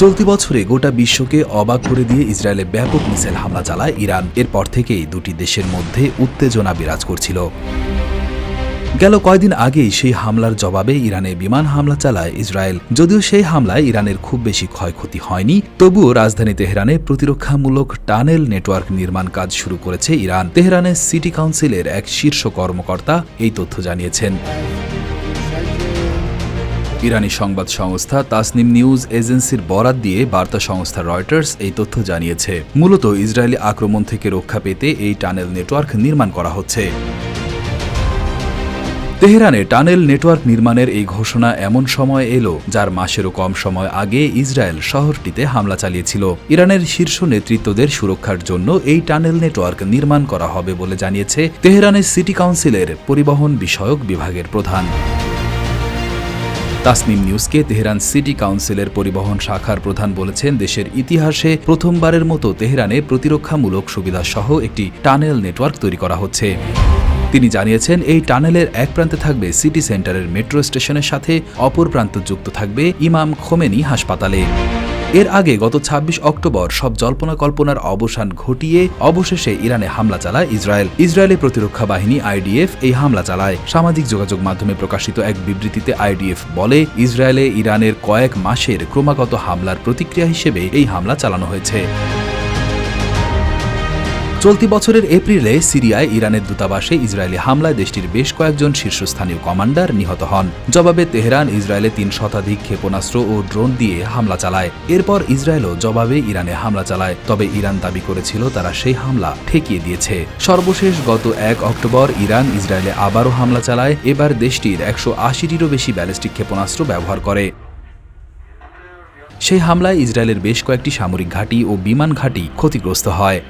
চলতি বছরে গোটা বিশ্বকে অবাক করে দিয়ে ইসরায়েলে ব্যাপক মিসাইল হামলা চালায় ইরান। এরপর থেকেই দুটি দেশের মধ্যে উত্তেজনা বিরাজ করছিল। গেল কয়দিন আগেই সেই হামলার জবাবে ইরানে বিমান হামলা চালায় ইসরায়েল। যদিও সেই হামলায় ইরানের খুব বেশি ক্ষয়ক্ষতি হয়নি, তবুও রাজধানী তেহরানে প্রতিরক্ষামূলক টানেল নেটওয়ার্ক নির্মাণ কাজ শুরু করেছে ইরান। তেহরানের সিটি কাউন্সিলের এক শীর্ষ কর্মকর্তা এই তথ্য জানিয়েছেন। ইরানি সংবাদ সংস্থা তাসনিম নিউজ এজেন্সির বরাত দিয়ে বার্তা সংস্থা রয়টার্স এই তথ্য জানিয়েছে। মূলত ইসরায়েলি আক্রমণ থেকে রক্ষা পেতে এই টানেল নেটওয়ার্ক নির্মাণ করা হচ্ছে। তেহরানে টানেল নেটওয়ার্ক নির্মাণের এই ঘোষণা এমন সময় এলো, যার মাসেরও কম সময় আগে ইসরায়েল শহরটিতে হামলা চালিয়েছিল। ইরানের শীর্ষ নেতৃত্বদের সুরক্ষার জন্য এই টানেল নেটওয়ার্ক নির্মাণ করা হবে বলে জানিয়েছে তেহরানের সিটি কাউন্সিলের পরিবহন বিষয়ক বিভাগের প্রধান। তাসনিম নিউজকে তেহরান সিটি কাউন্সিলের পরিবহন শাখার প্রধান বলেছেন, দেশের ইতিহাসে প্রথমবারের মতো তেহরানে প্রতিরক্ষামূলক সুবিধাসহ একটি টানেল নেটওয়ার্ক তৈরি করা হচ্ছে। তিনি জানিয়েছেন, এই টানেলের এক প্রান্তে থাকবে সিটি সেন্টারের মেট্রো স্টেশনের সাথে অপর প্রান্ত যুক্ত থাকবে ইমাম খোমেনি হাসপাতালে। এর আগে গত ২৬ অক্টোবর সব জল্পনা কল্পনার অবসান ঘটিয়ে অবশেষে ইরানে হামলা চালায় ইসরায়েল। ইসরায়েলের প্রতিরক্ষা বাহিনী আইডিএফ এই হামলা চালায়। সামাজিক যোগাযোগ মাধ্যমে প্রকাশিত এক বিবৃতিতে আইডিএফ বলে, ইসরায়েলে ইরানের কয়েক মাসের ক্রমাগত হামলার প্রতিক্রিয়া হিসেবে এই হামলা চালানো হয়েছে। চলতি বছরের এপ্রিলে সিরিয়ায় ইরানের দূতাবাসে ইসরায়েলি হামলায় দেশটির বেশ কয়েকজন শীর্ষস্থানীয় কমান্ডার নিহত হন। জবাবে তেহরান ইসরায়েলে তিন শতাধিক ক্ষেপণাস্ত্র ও ড্রোন দিয়ে হামলা চালায়। এরপর ইসরায়েলও জবাবে ইরানে হামলা চালায়। তবে ইরান দাবি করেছিল তারা সেই হামলা ঠেকিয়ে দিয়েছে। সর্বশেষ গত এক অক্টোবর ইরান ইসরায়েলে আবারও হামলা চালায়। এবার দেশটির একশো আশিটিরও বেশি ব্যালিস্টিক ক্ষেপণাস্ত্র ব্যবহার করে। সেই হামলায় ইসরায়েলের বেশ কয়েকটি সামরিক ঘাঁটি ও বিমান ঘাঁটি ক্ষতিগ্রস্ত হয়।